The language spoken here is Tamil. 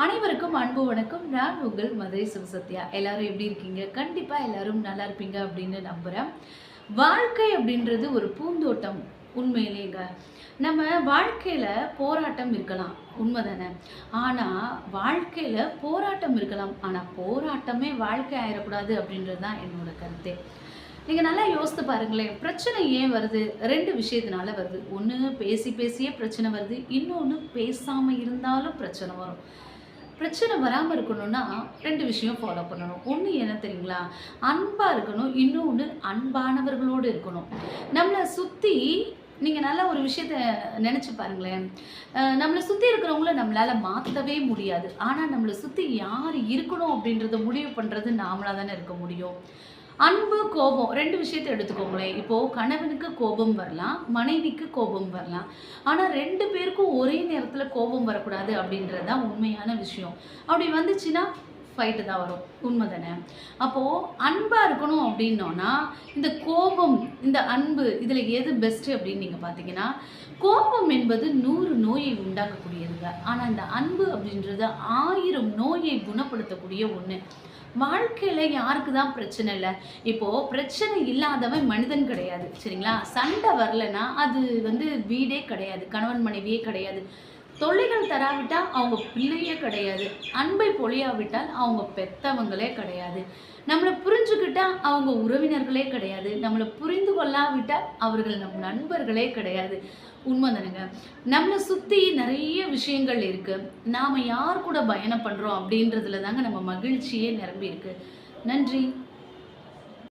அனைவருக்கும் அன்பு வணக்கம். நான் உங்கள் மதுரை சிவசத்யா. எல்லாரும் எப்படி இருக்கீங்க? கண்டிப்பாக எல்லாரும் நல்லா இருப்பீங்க அப்படின்னு நம்புகிறேன் வாழ்க்கை அப்படின்றது ஒரு பூந்தோட்டம் உண்மையிலேங்க. நம்ம வாழ்க்கையில் போராட்டம் இருக்கலாம். உண்மைதானே? ஆனால் வாழ்க்கையில் போராட்டம் இருக்கலாம். ஆனால் போராட்டமே வாழ்க்கை ஆயிடக்கூடாது அப்படின்றது தான் என்னோட கருத்தே. நீங்கள் நல்லா யோசித்து பாருங்களேன். பிரச்சனை ஏன் வருது? ரெண்டு விஷயத்தினால வருது. ஒன்று பேசி பேசியே பிரச்சனை வருது. இன்னொன்று பேசாமல் இருந்தாலும் பிரச்சனை வரும். பிரச்சனை வராமல் இருக்கணும்னா ரெண்டு விஷயம் ஃபாலோ பண்ணணும். ஒன்று என்ன தெரியுங்களா? அன்பாக இருக்கணும். இன்னொன்று அன்பானவர்களோடு இருக்கணும். நம்மளை சுற்றி நீங்கள் நல்லா ஒரு விஷயத்த நினச்சி பாருங்களேன். நம்மளை சுற்றி இருக்கிறவங்கள நம்மளால் மாற்றவே முடியாது. ஆனால் நம்மளை சுற்றி யார் இருக்கணும் அப்படின்றத முடிவு பண்ணுறது நாமளாக தானே இருக்க முடியும். அன்பு கோபம் ரெண்டு விஷயத்தை எடுத்துக்கோங்களேன். இப்போது கணவனுக்கு கோபம் வரலாம் மனைவிக்கு கோபம் வரலாம். ஆனால் ரெண்டு பேருக்கும் ஒரே நேரத்தில் கோபம் வரக்கூடாது அப்படின்றது தான் உண்மையான விஷயம். அப்படி வந்துச்சுன்னா ஃபைட்டு தான் வரும். உண்மை தானே? அப்போது அன்பாக இருக்கணும் அப்படின்னோன்னா இந்த கோபம் இந்த அன்பு இதில் எது பெஸ்ட்டு அப்படின்னு நீங்கள் பார்த்தீங்கன்னா கோபம் என்பது நூறு நோயை உண்டாக்கக்கூடியதுங்க. ஆனால் இந்த அன்பு அப்படின்றது ஆயிரம் நோயை குணப்படுத்தக்கூடிய ஒன்று வாழ்க்கையில் யாருக்கு தான் பிரச்சனை இல்லை. இப்போது பிரச்சனை இல்லாதவன் மனிதன் கிடையாது. சரிங்களா? சண்டை வரலைன்னா அது வந்து வீடே கிடையாது. கணவன் மனைவியே கிடையாது. தொல்லைகள் தராவிட்டால் அவங்க பிள்ளையே கிடையாது. அன்பை பொழியாவிட்டால் அவங்க பெத்தவங்களே கிடையாது. நம்மளை புரிஞ்சுக்கிட்டால் அவங்க உறவினர்களே கிடையாது. நம்மளை புரிந்து கொள்ளாவிட்டால் அவர்கள் நம் நண்பர்களே கிடையாது. உண்மை தானுங்க? நம்மளை சுற்றி நிறைய விஷயங்கள் இருக்குது நாம் யார் கூட பயணம் பண்ணுறோம் அப்படின்றதுல தாங்க நம்ம மகிழ்ச்சியே நிரம்பி இருக்கு நன்றி.